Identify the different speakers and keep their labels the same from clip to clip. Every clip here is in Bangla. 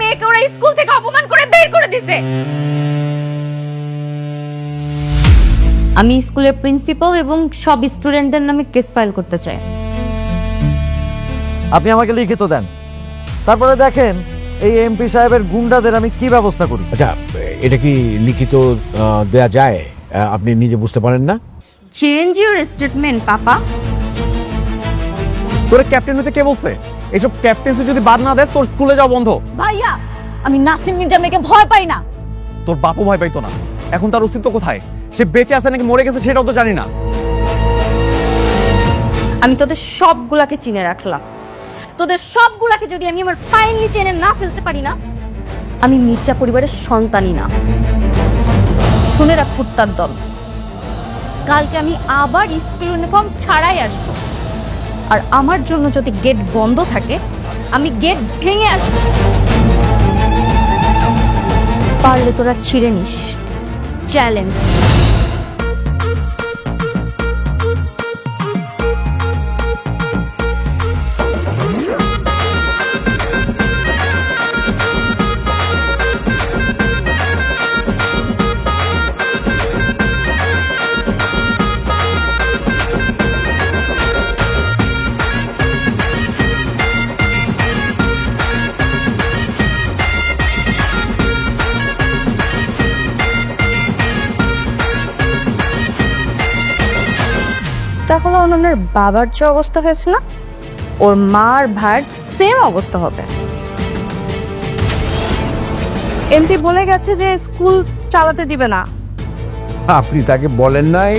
Speaker 1: মেয়েকে ওরা স্কুল থেকে অপমান করে বের করে দিছে। আমি স্কুলের প্রিন্সিপাল এবং সব স্টুডেন্টদের নামে কেস ফাইল করতে চাই।
Speaker 2: আপনি আমাকে লিখিত দেন। তারপরে দেখেন এই এমপি সাহেবের গুন্ডাদের আমি কি ব্যবস্থা করি?
Speaker 3: আচ্ছা এটা কি লিখিত দেয়া যায়? আপনি নিজে বুঝতে পারেন না?
Speaker 1: Change your statement papa.
Speaker 4: তোর ক্যাপ্টেন হতে কে বলছে? এইসব ক্যাপ্টেন্সি যদি বাদ না দেস তোর স্কুলে যাও বন্ধ।
Speaker 5: ভাইয়া আমি নাসিম মির্জা মেয়েকে ভয় পাই না।
Speaker 4: তোর বাপু ভয় পাইতো না। এখন তার অস্তিত্ব কোথায়? সে বেঁচে আছে নাকি মরে গেছে সেটাও তো জানি না।
Speaker 1: আমি তোদের সবগুলাকে চিনে রাখলাম। তোদের সবগুলাকে যদি আমি আমার পায়ের নিচে এনে না ফেলতে পারি না আমি মির্জা পরিবারের সন্তানই না। শুনে রাখ কুত্তার দল। কালকে আমি আবার স্কুল ইউনিফর্ম ছাড়াই আসব। আর আমার জন্য যদি গেট বন্ধ থাকে, আমি গেট ভেঙে আসব। পারলে তোরা ছিঁড়ে নিস। চ্যালেঞ্জ তাহলে অনন্যার বাবার যে অবস্থা হয়েছে না ওর মার ভার সেম অবস্থা হবে।
Speaker 5: এমপি বলে গেছে যে স্কুল চালাতে দিবে না।
Speaker 3: আপনি তাকে বলেন নাই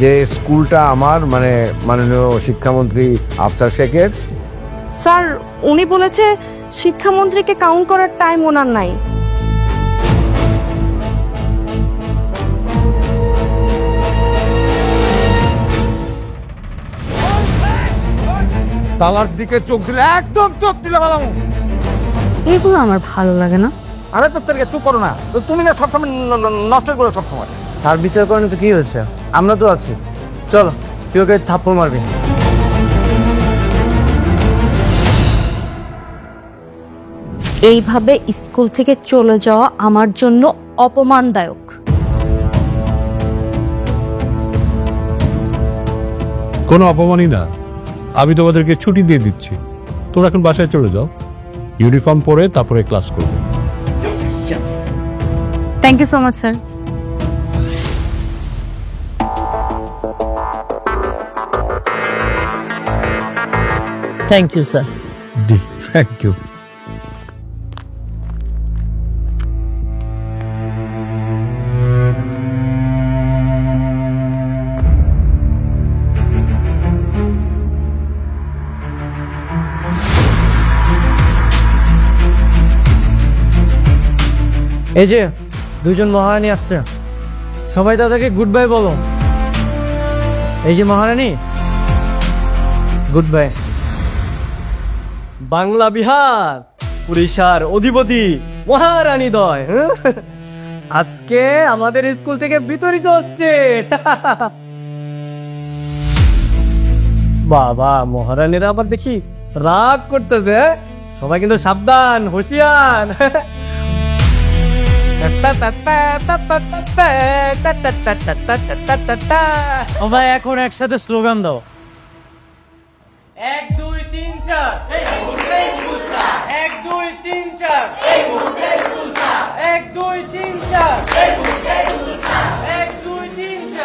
Speaker 3: যে স্কুলটা আমার মানে মাননীয় শিক্ষামন্ত্রী আফসার শেখের?
Speaker 5: স্যার উনি বলেছে শিক্ষামন্ত্রীকে কাউন্ট করার টাইম ওনার নাই।
Speaker 4: তালার দিকে চোখ দিলে একদম চোখ দিলে বালামু
Speaker 1: এগুলো আমার ভালো লাগে না।
Speaker 2: আরে তো তোর চুপ করো না। তো তুমি না সবসময় ন- ন- নষ্ট করে সবসময়।
Speaker 6: স্যার বিচার করেন তো কি হয়েছে? আমরা তো আছি। চলো তুই ওকে থাপ্পড় মারবি।
Speaker 1: এইভাবে স্কুল থেকে চলে যাওয়া আমার জন্য অপমানদায়ক।
Speaker 7: কোনো অপমানই না। আমি তোমাদেরকে ছুটি দিয়ে দিচ্ছি। তোমরা এখন বাসায় চলে যাও। ইউনিফর্ম পরে তারপরে ক্লাস করবে।
Speaker 1: Thank you so much sir
Speaker 6: thank you sir
Speaker 7: G thank you
Speaker 6: এই যে দুজন মহারানী আসছে। সবাই দাদাকে গুড বাই বলো। এই যে মহারানী গুড বাই বাংলা বিহার, উড়িষ্যার অধিপতি মহারানী দয় হ্যাঁ? আজকে আমাদের স্কুল থেকে বিতরিত হচ্ছে। বাবা, মহারানীরা আবার দেখি রাগ করতেছে হ্যাঁ? সবাই কিন্তু সাবধান, হুঁশিয়ার। ও ভাই এখন একসাথে স্লোগান দাও এক দুই তিন চার এক দুই তিন চার এক দুই তিন চার এক দুই তিন চার এক দুই তিন চার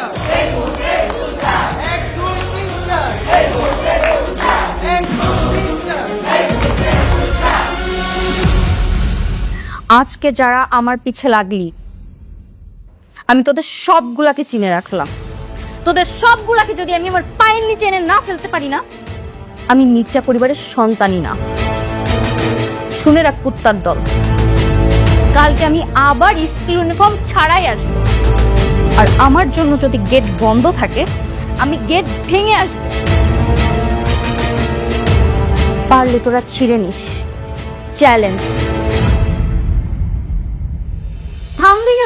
Speaker 6: এক
Speaker 1: আজকে যারা আমার পিছে লাগলি, আমি তোদের সবগুলাকে চিনে রাখলাম। তোদের সবগুলাকে যদি আমি আমার পায়ের নিচে এনে না ফেলতে পারি না, আমি মির্জা পরিবারের সন্তানই না। শুনে রাখ কুত্তার দল। কালকে আমি আবার স্কুল ইউনিফর্ম ছাড়াই আসব। আর আমার জন্য যদি গেট বন্ধ থাকে, আমি গেট ভেঙে আসব। পারলে তোরা ছিঁড়ে নিস। চ্যালেঞ্জ।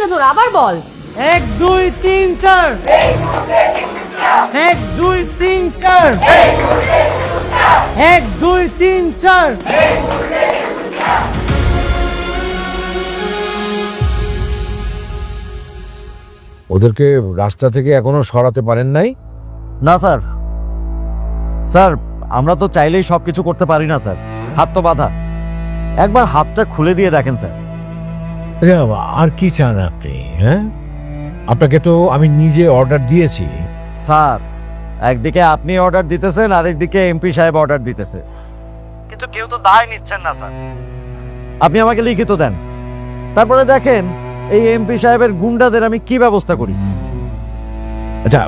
Speaker 1: তোর? আবার বল।
Speaker 6: এক দুই তিন চার। এক দুই তিন চার। এক দুই তিন চার।
Speaker 3: ওদেরকে রাস্তা থেকে এখনও সরাতে পারেন নাই?
Speaker 2: না স্যার। স্যার আমরা তো চাইলেই সব কিছু করতে পারি না স্যার। হাত তো বাধা। একবার হাতটা খুলে দিয়ে দেখেন স্যার।
Speaker 3: আর কি চান আপনি হ্যাঁ? আপনাকে তো আমি নিজে অর্ডার দিয়েছি।
Speaker 2: স্যার একদিকে আপনি অর্ডার দিতেছেন আরেকদিকে এমপি সাহেব অর্ডার দিতেছে। কিন্তু কেউ তো দায় নিচ্ছেন না স্যার। আপনি আমাকে লিখিত দেন। তারপরে দেখেন এই এমপি সাহেবের গুন্ডাদের আমি কি ব্যবস্থা করি?
Speaker 3: আচ্ছা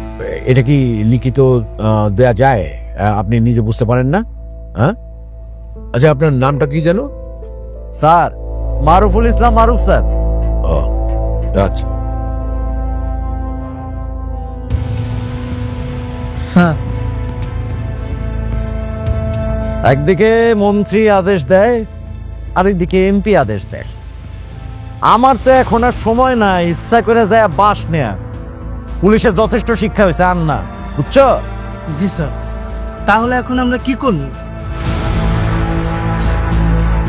Speaker 3: এটা কি লিখিত দেয়া যায়? আপনি নিজে বুঝতে পারেন না? হ্যাঁ আচ্ছা আপনার নামটা কি যেন?
Speaker 2: Sir Maruful Islam Maruf sir.
Speaker 3: ও আচ্ছা।
Speaker 2: স্যার। একদিকে মন্ত্রী আদেশ দেয় আর আরেকদিকে এমপি আদেশ দেয়। আমার তো এখন আর সময় নাই ইচ্ছা করে যায় বাস নেয়া। পুলিশের যথেষ্ট শিক্ষা হয়েছে আর না। বুঝছ?
Speaker 6: জি স্যার। তাহলে এখন আমরা কি করব?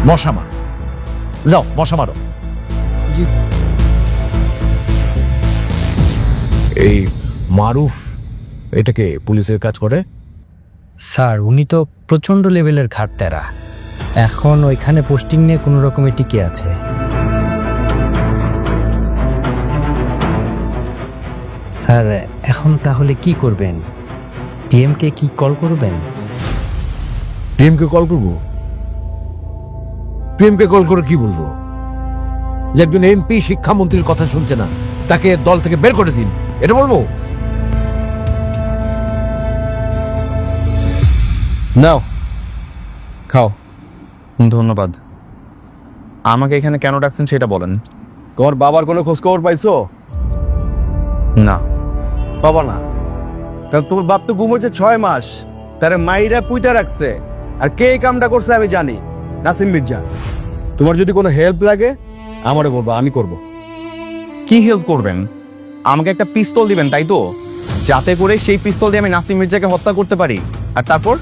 Speaker 2: মশা মার। যাও মশা মারো।
Speaker 6: স্যার।
Speaker 3: এই মারুফ এটাকে পুলিশের কাজ করে?
Speaker 8: স্যার উনি তো প্রচণ্ড লেভেলের ঘাটতেরা এখন ওইখানে পোস্টিং নিয়ে কোনো রকমে টিকে আছে। স্যার এখন তাহলে কি করবেন? পিএমকে কি কল করবেন?
Speaker 3: পিএমকে কল করব? পিএমকে কল করে কি বলব? যে একজন এমপি শিক্ষামন্ত্রীর কথা শুনছে না তাকে দল থেকে বের করে দিন। এটা বলব?
Speaker 4: নাও। খাও। ধন্যবাদ। আমাকে এখানে কেন ডাকছেন সেটা বলেন।
Speaker 9: তোমার বাবার কোনো খোঁজ খবর পাইছো?
Speaker 4: না।
Speaker 9: বাবা না। কারণ তোমার বাপ তো ঘুমোচ্ছে ছয় মাস। তার মাইরা পুইটা রাখছে। আর কে এই কামটা করছে আমি জানি। নাসিম মির্জা তোমার যদি কোনো হেল্প লাগে আমারে বলব আমি করব।
Speaker 4: কি হেল্প করবেন? আমাকে একটা পিস্তল দিবেন তাই তো? যাতে করে সেই পিস্তল দিয়ে আমি নাসিম মির্জাকে হত্যা করতে পারি। আর তারপর?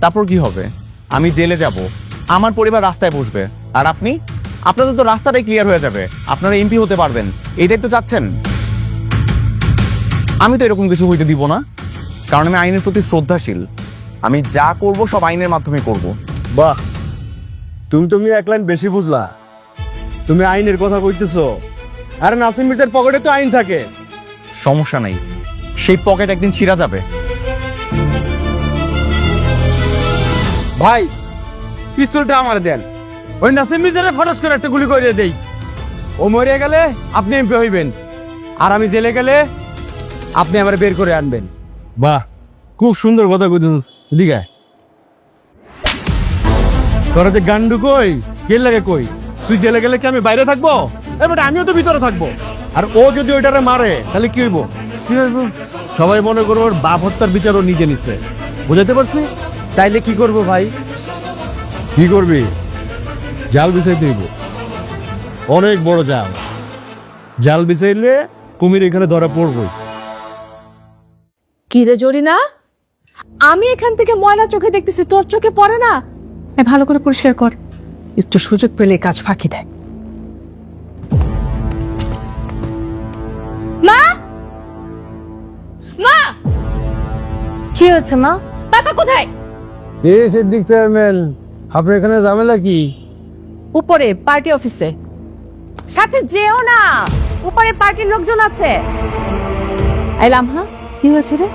Speaker 4: তারপর কি হবে? আমি জেলে যাব। আমার পরিবার রাস্তায় বসবে। আর আপনি? আপনাদের তো রাস্তাটাই ক্লিয়ার হয়ে যাবে। আপনারা এমপি হতে পারবেন। এইটাই তো চাচ্ছেন? আমি তো এরকম কিছু হইতে দিব না। কারণ আমি আইনের প্রতি শ্রদ্ধাশীল। আমি যা করব সব আইনের মাধ্যমে করব।
Speaker 9: বাহ! তুমি তুমি এক লাইন বেশি বুঝলা। তুমি আইনের কথা কইতেছো। আরে নাসিম মির্জার পকেটে তো আইন থাকে।
Speaker 4: সমস্যা নাই। সেই পকেট একদিন ছিঁড়া যাবে।
Speaker 9: ভাই পিস্তলটা আমার দেন। ওই নাসিম মির্জারে ফটাস করে একটা গুলি করে দেই। ও মরে গেলে আপনি এমপি হইবেন। আর আমি জেলে গেলে আপনি আমার বের করে আনবেন। বাহ খুব সুন্দর কথা কইছিস দিঘা তোরা যে গান্ডু কই? কে লাগে কই? তুই জেলে গেলে কি আমি বাইরে থাকব? এবার আমিও তো ভিতরে থাকব। আর ও যদি ওইটারে মারে তাহলে কি হইব? কি হইব? সবাই মনে করব ওর বাপ হত্যার বিচার ও নিজে নিচ্ছে বুঝাতে পারছি? তাইলে কি করব ভাই? কি করবি? জাল বিছাই হইব। অনেক বড় জাল। জাল বিছাইলে কুমির এখানে ধরা পড়বই।
Speaker 5: কি রে জরিনা আমি এখান থেকে ময়লা চোখে দেখতেছি তোর চোখে পড়ে না? ভালো করে পরিষ্কার কর। একটু সুযোগ পেলে কাজ ফাঁকি দেয়।
Speaker 1: মা! মা!
Speaker 5: কি হয়েছে মা?
Speaker 1: পাপা কোথায়?
Speaker 9: সিদ্দিক চেয়ারম্যান আপনার এখানে ঝামেলা কি?
Speaker 5: উপরে পার্টি অফিসে। সাথে যেও না! উপরে পার্টির লোকজন আছে। এলাম হ্যাঁ? কি হয়েছে রে?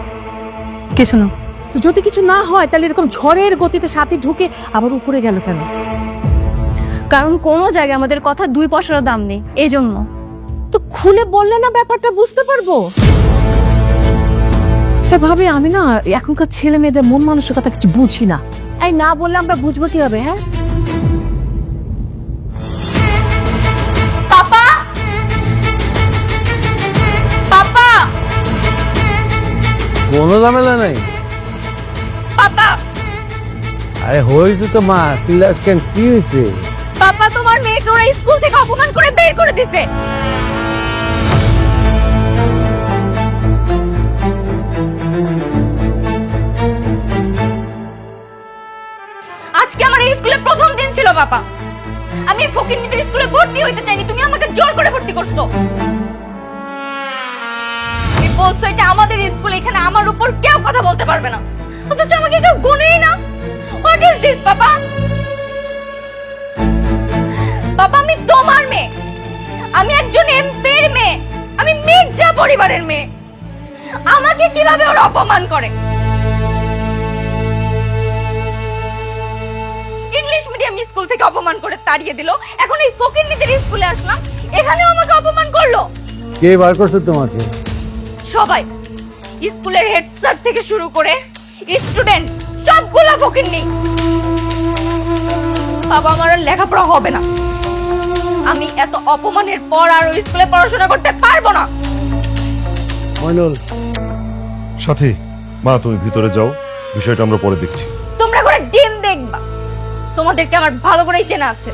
Speaker 5: কিছু না। তো যদি কিছু না হয় তাহলে এরকম ঝড়ের গতিতে সাথে ঢুকে আবার উপরে গেল কেন?
Speaker 1: কারণ কোনো জায়গায় আমাদের কথা দুই পয়সারও দাম নেই এই জন্য
Speaker 5: তো খুলে বললে না ব্যাপারটা বুঝতে পারব? হ্যাঁ ভাবে আমি না এখনকার ছেলে মেয়েদের মন মানসিকতা কিছু বুঝি না। এই না বললে আমরা বুঝব কীভাবে হ্যাঁ?
Speaker 1: পাপা! পাপা!
Speaker 9: কোনো ঝামেলা নাই।
Speaker 1: পাপা
Speaker 9: আরে হয়েছে তো মা সিলাস কেন কি হয়েছে?
Speaker 1: পাপা তোমার মেয়েকে ওরা স্কুল থেকে অপমান করে বের করে দিছে। আজকে আমার এই স্কুলে প্রথম দিন ছিল বাবা। আমি ফকির স্কুলে ভর্তি হইতে চাইনি তুমি আমাকে জোর করে ভর্তি করছ। বলছো এটা আমাদের স্কুল এখানে আমার উপর কেউ কথা বলতে পারবে না। অথচ আমাকে কেউ গুনেই না। হোয়াট ইজ দিস বাবা? বাবা আমি তোমার মেয়ে। আমি একজন এমপির মেয়ে। আমি মির্জা পরিবারের মেয়ে। আমাকে কীভাবে ওরা অপমান করে? ইংলিশ মিডিয়াম স্কুল থেকে অপমান করে তাড়িয়ে দিল। এখন এই ফকিন্নিদের স্কুলে আসলাম। এখানেও আমাকে অপমান করল।
Speaker 2: কে বার করছে তোমাকে?
Speaker 1: সবাই। স্কুলের হেড স্যার থেকে শুরু করে স্টুডেন্ট সবগুলা ফকিন্নি বাবা আমার আর লেখাপড়া হবে না। আমি এত অপমানের পর আর ওই স্কুলে পড়াশোনা করতে পারব না।
Speaker 2: মইনুল।
Speaker 10: সাথী মা তুমি ভিতরে যাও। বিষয়টা আমরা পরে দেখছি।
Speaker 1: তোমরা করে ডিম দেখবা। তোমাদেরকে আমার ভালো করেই চেনা আছে।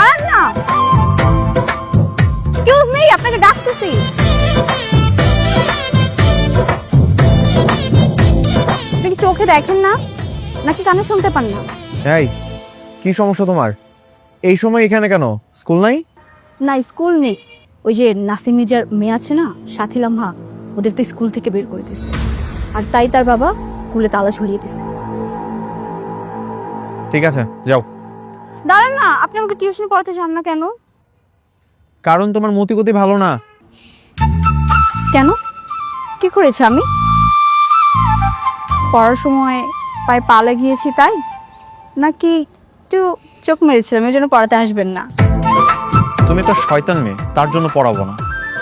Speaker 1: দাঁড়ান না? এক্সকিউজ মি আপনাকে ডাকতেছি। আপনি কি চোখে দেখেন না? নাকি কানে শুনতে পান না?
Speaker 4: এই কি সমস্যা তোমার? এই সময় এখানে কেন? স্কুল নাই?
Speaker 1: না স্কুল নেই। ওই যে নাসিম মির্জার মেয়ে আছে না সাথী লামহা ওদের তো স্কুল থেকে বের করে দিছে। আর তাই তার বাবা স্কুলে তালা ঝুলিয়ে দিছে।
Speaker 4: ঠিক আছে যাও।
Speaker 1: দাঁড়ান না আপনি আমাকে টিউশন পড়াতে চান না কেন?
Speaker 4: কারণ তোমার মতিগতি ভালো না।
Speaker 1: কেন? কি করেছে আমি? পড়ার সময় পায়ে পা লাগিয়েছি তাই? নাকি একটু চোখ মেরেছিলাম এই জন্য পড়াতে আসবেন না?
Speaker 4: তুমি তো শয়তান মেয়ে তার জন্য পড়াবো না।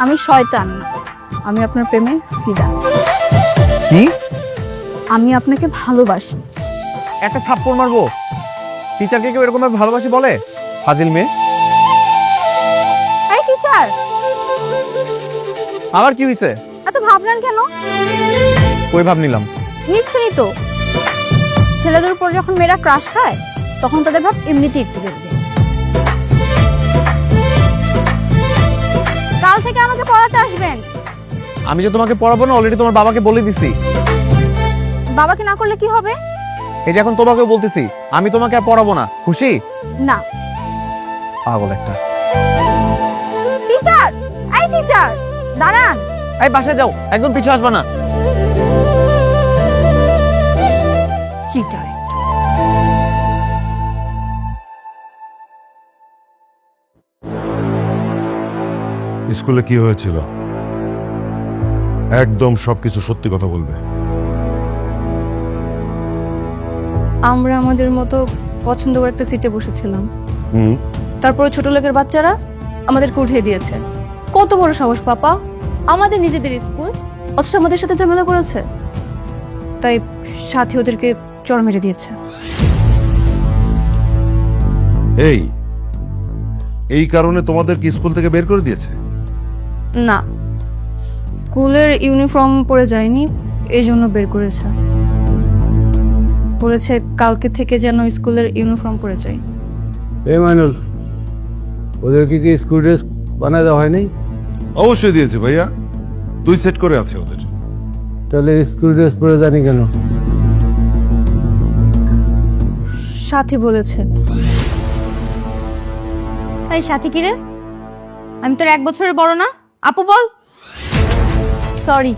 Speaker 1: আমি শয়তান না আমি আপনার প্রেমে ফিদা।
Speaker 4: কি?
Speaker 1: আমি আপনাকে ভালোবাসি।
Speaker 4: একটা থাপ্পড় মারবো? টিচারকে কেউ এরকম ভালোবাসি বলে? ফাজিল মেয়ে।
Speaker 1: এই টিচার!
Speaker 4: আবার কি হয়েছে
Speaker 1: এত ভাবলেন কেন?
Speaker 4: কই ভাব নিলাম?
Speaker 1: নিচ্ছেনই তো। ছেলেদের উপর যখন মেয়েরা ক্রাশ খায় তখন তাদের ভাব এমনিতেই একটু বেড়ে যায়। কাল থেকে আমাকে পড়াতে আসবেন।
Speaker 4: আমি যে তোমাকে পড়াবো না অলরেডি তোমার বাবাকে বলে দিছি।
Speaker 1: বাবাকে না করলে কি হবে?
Speaker 4: এই যে এখন তোমাকেও বলতেছি আমি তোমাকে আর পড়াবো না। খুশি?
Speaker 1: না।
Speaker 4: পাগল একটা।
Speaker 1: টিচার! এই টিচার! দাঁড়ান।
Speaker 4: এই বাসায় যাও একদম পিছু আসবা না।
Speaker 1: চিটার
Speaker 10: স্কুলে কি হয়েছিল? একদম সবকিছু সত্যি কথা বলবে।
Speaker 1: আমরা আমাদের মতো পছন্দ করে একটা সিটে বসেছিলাম।
Speaker 10: হুম।
Speaker 1: তারপরে ছোট লোকের বাচ্চারা আমাদেরকে উঠিয়ে দিয়েছে। কত বড় সাহস পাপা। আমাদের নিজেদের স্কুল অথচ আমাদের সাথে ঝামেলা করেছে। তাই সাথে ওদেরকে চড় মেরে দিয়েছে।
Speaker 10: এই এই কারণে তোমাদের কি স্কুল থেকে বের করে দিয়েছে?
Speaker 1: না স্কুলের ইউনিফর্ম পরে যায়নি এই জন্য বের করেছে। বলেছে কালকে থেকে যেন স্কুলের ইউনিফর্ম পরে যাই।
Speaker 7: এ মাইনুল ওদেরকে কি স্কুল ড্রেস বানায় দেওয়া হয়নি?
Speaker 10: অবশ্যই দিয়েছে ভাইয়া। দুই সেট করে আছে ওদের।
Speaker 7: তাহলে স্কুল ড্রেস পরে জানি কেন?
Speaker 1: সাথী বলেছে। এই সাথী কিরে আমি তোর এক বছরের বড় না? আপু বল। সরি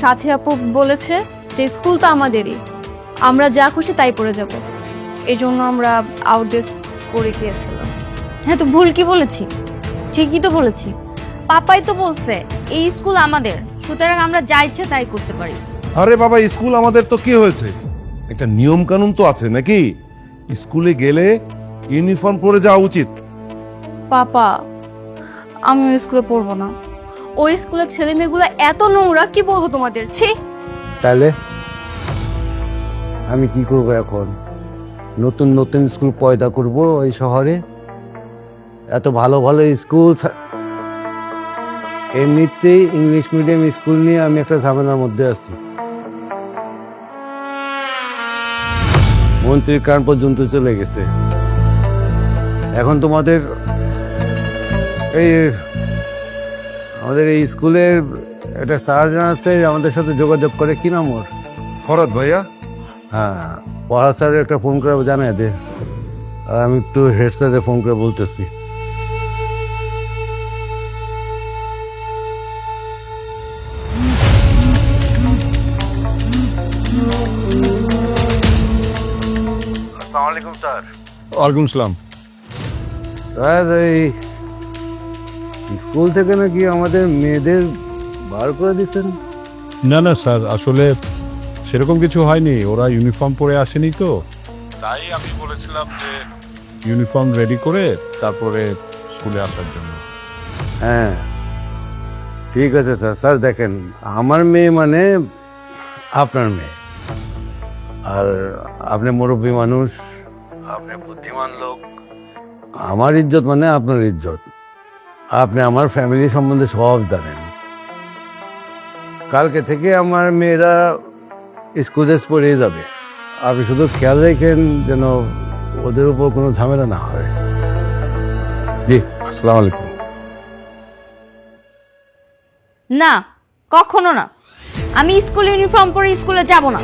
Speaker 1: সাথী আপু বলেছে যে স্কুল তো আমাদেরই। আমরা যা খুশি তাই পড়ে যাব। এই জন্য আমরা আউটডেস করে গিয়েছিলাম। হ্যাঁ তো ভুল কি বলেছি? ঠিকই তো বলেছি। পাপাই তো বলছে এই স্কুল আমাদের। সুতরাং আমরা যা ইচ্ছে তাই করতে পারি।
Speaker 10: আরে বাবা স্কুল আমাদের তো কি হয়েছে? একটা নিয়ম কানুন তো আছে নাকি? স্কুলে গেলে ইউনিফর্ম পরে যাওয়া উচিত।
Speaker 1: পাপা আমি স্কুলে পড়ব না। ওই স্কুলের ছেলে মেয়েগুলো এত নোংরা কি বলব তোমাদের? ছি!
Speaker 11: তাহলে? আমি কি করব এখন? নতুন নতুন স্কুল পয়দা করব ওই শহরে? এত ভালো ভালো স্কুল এমনিতেই ইংলিশ মিডিয়াম স্কুল নিয়ে আমি একটা ঝামেলার মধ্যে আছি। মন্ত্রীর কান পর্যন্ত চলে গেছে। এখন তোমাদের এই আমাদের এই স্কুলের একটা সার্জন আছে আমাদের সাথে যোগাযোগ করে। কি নাম ওর?
Speaker 10: ফরাদ ভাইয়া।
Speaker 11: হ্যাঁ পড়া স্যারের একটা ফোন করে জানাই দে। আর আমি একটু হেড স্যারে ফোন করে বলতেছি। আসসালামু আলাইকুম স্যার।
Speaker 7: ওয়ালাইকুম সালাম।
Speaker 11: স্যার এই স্কুল থেকে নাকি আমাদের মেয়েদের বার করে দিচ্ছেন
Speaker 7: না না স্যার আসলে সেরকম কিছু হয়নি। ওরা ইউনিফর্ম পরে আসেনি তো। তাই আমি বলেছিলাম যে ইউনিফর্ম রেডি করে তারপরে স্কুলে আসার জন্য।
Speaker 11: হ্যাঁ। ঠিক আছে স্যার। স্যার দেখেন আমার মেয়ে মানে আপনার মেয়ে। আর আপনি মুরব্বী মানুষ আপনি বুদ্ধিমান লোক। আমার ইজ্জত মানে আপনার ইজ্জত। আপনি আমার ফ্যামিলি সম্বন্ধে সব জানেন। কালকে থেকে আমার মেয়েরা স্কুল ড্রেস পরেই যাবে। আপনি শুধু খেয়াল রেখেন যেন ওদের উপর কোনো ঝামেলা না হয়। জি আসসালামু আলাইকুম।
Speaker 1: না কখনো না। আমি স্কুল ইউনিফর্ম পরে স্কুলে যাব না।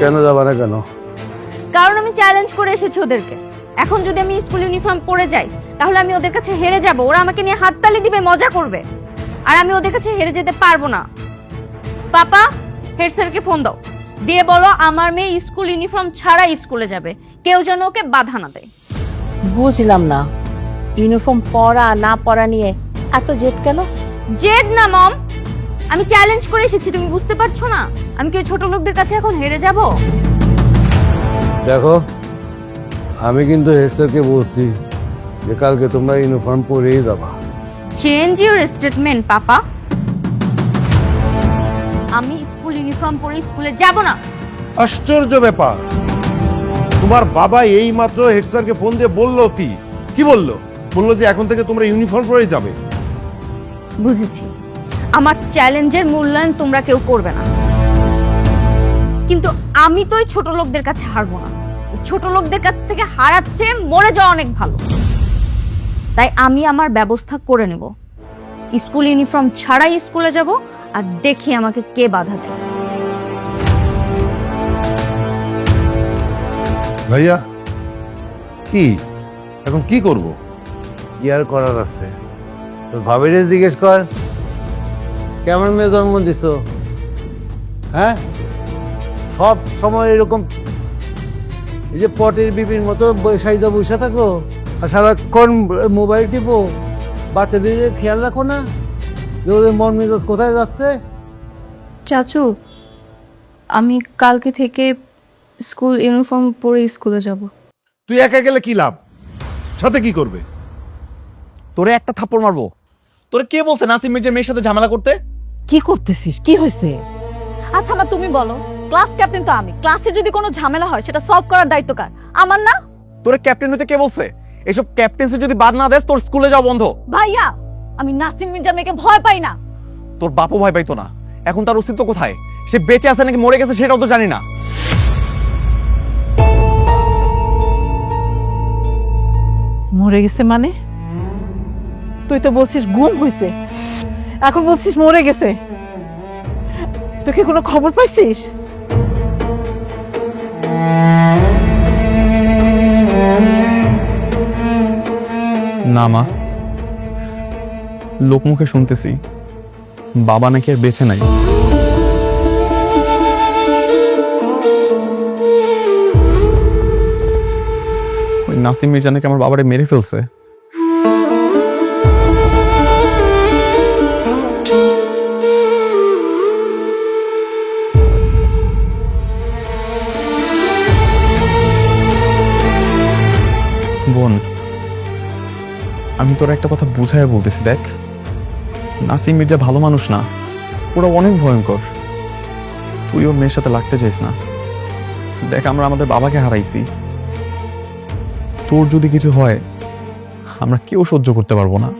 Speaker 11: কেন যাবা না কেন?
Speaker 1: কারণ আমি চ্যালেঞ্জ করে এসেছি ওদেরকে। এখন যদি আমি স্কুল ইউনিফর্ম পরে যাই তাহলে আমি ওদের কাছে হেরে যাব। ওরা আমাকে নিয়ে হাততালি দিবে মজা করবে। আর আমি ওদের কাছে হেরে যেতে পারব না। পাপা হেড স্যারকে ফোন দাও। দিয়ে বলো আমার মেয়ে স্কুল ইউনিফর্ম ছাড়া স্কুলে যাবে। কেউ যেন ওকে বাধা না দেয়।
Speaker 5: বুঝলাম না। ইউনিফর্ম পরা না পরা নিয়ে এত জেদ কেন?
Speaker 1: জেদ না মম। আমি চ্যালেঞ্জ করে এসেছি তুমি বুঝতে পারছ না? আমি কি ওই ছোট লোকদের কাছে এখন হেরে যাব?
Speaker 11: দেখো আমি কিন্তু হেড স্যারকে বলছি যে কালকে তোমরা ইউনিফর্ম পরেই যাবা।
Speaker 1: Change your statement papa. আমি স্কুল ইউনিফর্ম পরে স্কুলে যাব না।
Speaker 10: আশ্চর্য ব্যাপার। তোমার বাবা এই মাত্র হেড স্যারকে ফোন দিয়ে বলল কি? কি বলল? বলল যে এখন থেকে তোমরা ইউনিফর্ম পরেই যাবে।
Speaker 1: বুঝেছি। আমার চ্যালেঞ্জের মূল্যায়ন তোমরা কেউ করবে না। কিন্তু আমি তো ওই ছোট লোকদের কাছে হারবো না। ছোট লোকদের কাছ থেকে হারাচ্ছে মরে যাওয়া অনেক ভালো। তাই আমি আমার ব্যবস্থা করে নেব। স্কুল ইউনিফর্ম ছাড়াই স্কুলে যাব আর দেখি আমাকে কে বাধা দেয়।
Speaker 10: ভাইয়া কি? এখন কি করব?
Speaker 11: কি আর করার আছে? তোর ভাবিরে জিজ্ঞেস কর। কেমন মেয়ে জন্ম দিছ? হ্যাঁ? সব সময় এরকম এই যে পটের বিপির মতো সাইজা বসে থাকো। আর সারাক্ষণ মোবাইল টিপো। বাচ্চাদের যে খেয়াল রাখো না। যে ওদের মন মেজাজ কোথায় যাচ্ছে?
Speaker 12: চাচু আমি কালকে থেকে স্কুল ইউনিফর্ম পরে স্কুলে যাব।
Speaker 10: তুই একা গেলে কি লাভ? সাথে কি করবে?
Speaker 4: তোরে একটা থাপ্পড় মারবো। তোরে কে বলছে নাসিম মির্জার মেয়ের সাথে ঝামেলা করতে?
Speaker 5: কি করতেছিস? কি হয়েছে?
Speaker 1: আচ্ছা মা তুমি বলো। ক্লাস ক্যাপ্টেন তো আমি। ক্লাসে যদি কোনো ঝামেলা হয় সেটা সলভ করার দায়িত্ব কার? আমার না।
Speaker 4: তোরে ক্যাপ্টেন হতে কে বলছে? এসব ক্যাপ্টেন্সি যদি বাদ না দেস তোর স্কুলে যাওয়া বন্ধ।
Speaker 1: ভাইয়া আমি নাসিম মির্জা মেয়েকে ভয় পাই না।
Speaker 4: তোর বাপও ভয় পাইতো না। এখন তার অস্তিত্ব কোথায়? সে বেঁচে আছে নাকি মরে গেছে সেটাও তো জানি না।
Speaker 5: মরে গেছে মানে? তুই তো বলছিস গুম হয়েছে এখন বলছিস মরে গেছে। তুই কি কোনো খবর পাইছিস?
Speaker 4: না, মা। লোকমুখে শুনতেছি। বাবা নাকি আর বেঁচে নাই। ওই নাসিম মির্জা নাকি আমার বাবারে মেরে ফেলছে। বোন আমি তোর একটা কথা বুঝায় বলতেছি, দেখ। নাসিম মির্জা ভালো মানুষ না, ওরা অনেক ভয়ঙ্কর। তুই ওর মেয়ের সাথে লাগতে চাইস না। দেখ, আমরা আমাদের বাবাকে হারাইছি। তোর যদি কিছু হয়, আমরা কেউ সহ্য করতে পারব না।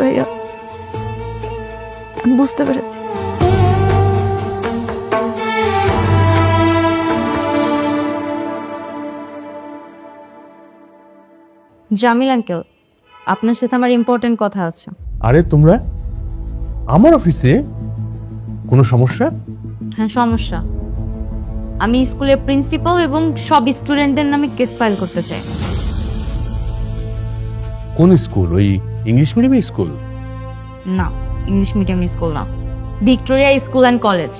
Speaker 12: ভাইয়া। আমি বুঝতে পেরেছি।
Speaker 1: জামিল আঙ্কেল আপনার সাথে আমার ইম্পর্টেন্ট কথা আছে।
Speaker 13: আরে তোমরা? আমার অফিসে কোনো সমস্যা?
Speaker 1: হ্যাঁ সমস্যা। আমি স্কুলের প্রিন্সিপাল এবং সব স্টুডেন্টদের নামে কেস ফাইল করতে চাই।
Speaker 13: কোন স্কুল? ওই ইংলিশ মিডিয়াম স্কুল?
Speaker 1: না ইংলিশ মিডিয়াম স্কুল না। Victoria school and college.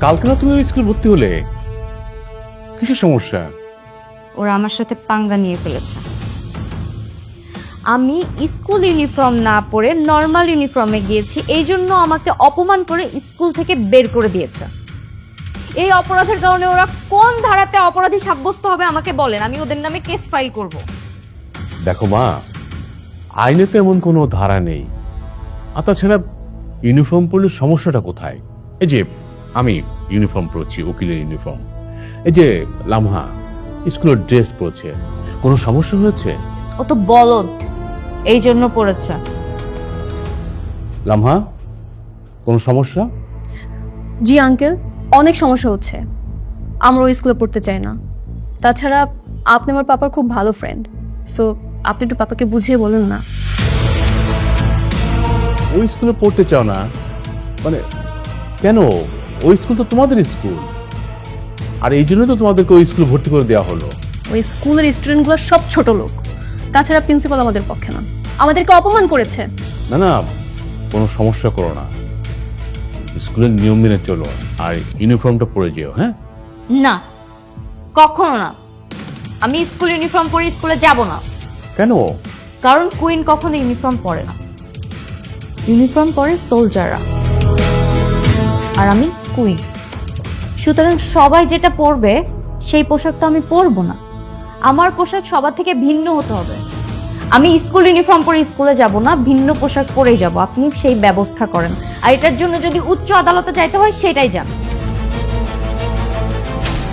Speaker 13: কালকে না তুমি ওই স্কুল ভর্তি হলে? কিসের সমস্যা?
Speaker 1: ওরা আমার সাথে পাঙ্গা নিয়ে ফেলেছে। আমি স্কুল ইউনিফর্ম না পরে নর্মাল ইউনিফর্মে গিয়েছি, এই জন্য আমাকে অপমান করে স্কুল থেকে বের করে দিয়েছে। এই অপরাধের কারণে ওরা কোন ধারাতে অপরাধী সাব্যস্ত হবে আমাকে বলেন, আমি ওদের নামে কেস ফাইল করব।
Speaker 13: দেখো মা, আইনে তো এমন কোনো ধারা নেই। আর তাছাড়া ইউনিফর্ম পরলে সমস্যাটা কোথায়? এই যে, আমি ইউনিফর্ম পরছি, উকিলের ইউনিফর্ম। এই যে, লামহা স্কুলের ড্রেস পরছে। কোনো সমস্যা হয়েছে?
Speaker 1: ও তো বলদ। এই জন্য পড়েছে।
Speaker 13: লামহা কোনো সমস্যা?
Speaker 12: জি আঙ্কেল অনেক সমস্যা হচ্ছে। আমরা ওই স্কুলে পড়তে চাই না। তাছাড়া আপনি আমার পাপার খুব ভালো ফ্রেন্ড সো আপনি একটু পাপাকে বুঝিয়ে বলুন না।
Speaker 13: ওই স্কুলে পড়তে চাও না? মানে কেন? ওই স্কুল তো তোমাদের স্কুল। আর এই জন্য তো তোমাদেরকে ওই স্কুলে ভর্তি করে দেওয়া হলো।
Speaker 12: ওই স্কুলের স্টুডেন্টগুলো সব ছোট লোক। তাছাড়া প্রিন্সিপাল আমাদের পক্ষে না। আমাদেরকে অপমান করেছে।
Speaker 13: না না কোনো সমস্যা করো না। স্কুলের নিয়ম মেনে চলো আর ইউনিফর্মটা পরে যেও হ্যাঁ?
Speaker 1: না কখনো না। আমি স্কুল ইউনিফর্ম পরে স্কুলে যাব না।
Speaker 13: কেন?
Speaker 1: কারণ কুইন কখনো ইউনিফর্ম পরে না। ইউনিফর্ম পরে সোলজাররা আর আমি কুইন সুতরাং সবাই যেটা পরবে সেই পোশাকটা আমি পরবো না। আমার পোশাক সবার থেকে ভিন্ন হতে হবে। আমি স্কুল ইউনিফর্ম পরে স্কুলে যাব না ভিন্ন পোশাক পরেই যাব। আপনি সেই ব্যবস্থা করেন। আর এটার জন্য যদি উচ্চ আদালতে যাইতে হয় সেটাই যান।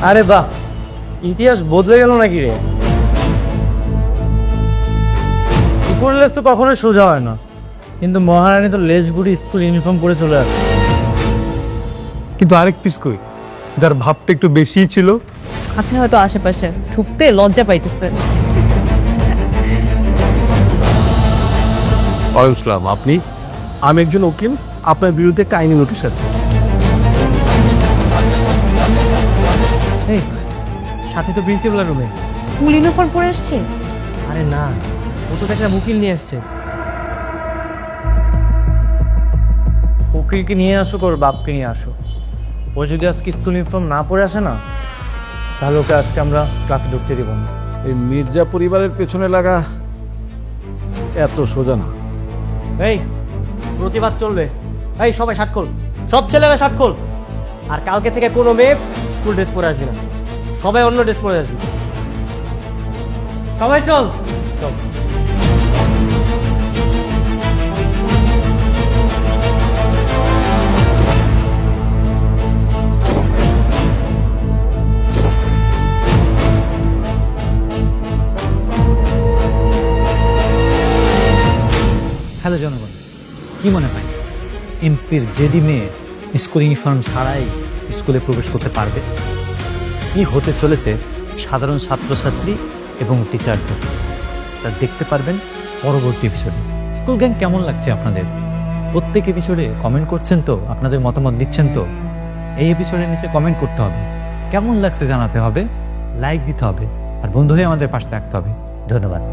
Speaker 6: আরে বাহ! ইতিহাস বদলে গেল নাকি রে? কুকুর লেজ তো কখনোই সোজা হয় না। কিন্তু মহারানী তো লেজ গুড়ি স্কুল ইউনিফর্ম পরে চলে আসছে।
Speaker 7: কিন্তু আরেক পিস কই? যার ভাবটা একটু বেশিই ছিল।
Speaker 5: আছে হয়তো আশেপাশে ঢুকতে লজ্জা পাইতেছে।
Speaker 7: ইসলাম আপনি? আমি একজন উকিল আপনার বিরুদ্ধে একটা আইনি নোটিশ আছে।
Speaker 6: এই সাথে তো প্রিন্সিপাল রুমে
Speaker 1: স্কুল ইউনিফর্ম পরে আসছে
Speaker 6: আরে না ও তো একটা উকিল নিয়ে আসছে উকিলকে নিয়ে আসুক ওর বাপকে নিয়ে আসো। ও যদি আজকে স্কুল ইউনিফর্ম না পরে আসে না তাহলে ওকে আজকে আমরা ক্লাসে ঢুকতে দিব না।
Speaker 14: এই মির্জা পরিবারের পেছনে লাগা এত সোজা না।
Speaker 6: এই প্রতিবাদ চলবে। এই সবাই খোল। সব ছেলেরা খোল। আর কালকে থেকে কোনো মেয়ে স্কুল ড্রেস পরে আসবে না। সবাই অন্য ড্রেস পরে আসবে। সবাই চল। চল।
Speaker 8: হ্যালো জনগণ, কি মনে হয়? এমপির জেডি মেয়ে স্কুল ইউনিফর্ম ছাড়াই স্কুলে প্রবেশ করতে পারবে? কি হতে চলেছে সাধারণ ছাত্রছাত্রী এবং টিচারদের? তা দেখতে পারবেন পরবর্তী এপিসোডে স্কুল গ্যাং কেমন লাগছে আপনাদের? প্রত্যেক এপিসোডে কমেন্ট করছেন তো, আপনাদের মতামত দিচ্ছেন তো। এই এপিসোডের নিচে কমেন্ট করতে হবে। কেমন লাগছে জানাতে হবে লাইক দিতে হবে, আর বন্ধু হয়ে আমাদের পাশে থাকতে হবে। ধন্যবাদ।